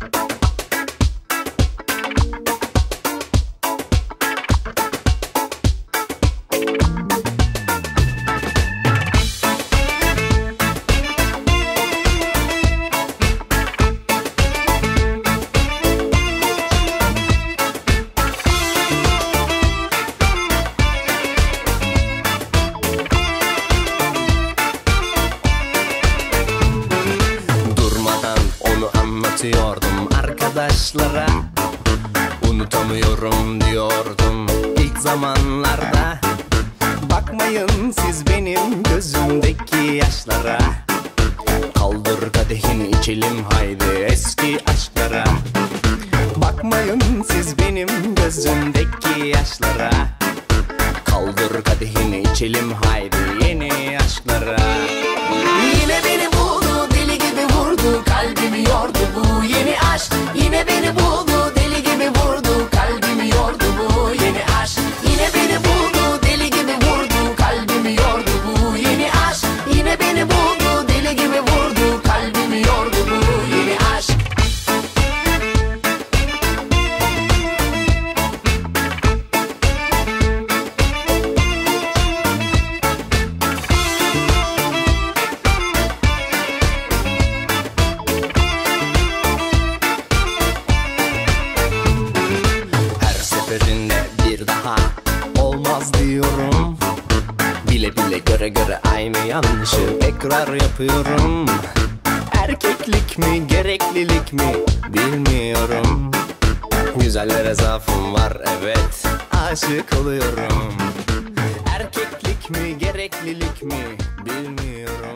you anlatıyordum arkadaşlara. Unutamıyorum diyordum ilk zamanlarda. Bakmayın siz benim gözümdeki yaşlara. Kaldır kadehini içelim haydi eski aşklara. Bakmayın siz benim gözümdeki yaşlara. Kaldır kadehini içelim haydi yeni aşklara daha olmaz diyorum. Bile bile göre göre aynı yanlışı tekrar yapıyorum. Erkeklik mi gereklilik mi bilmiyorum. Güzellere zaafım var evet aşık oluyorum. Erkeklik mi gereklilik mi bilmiyorum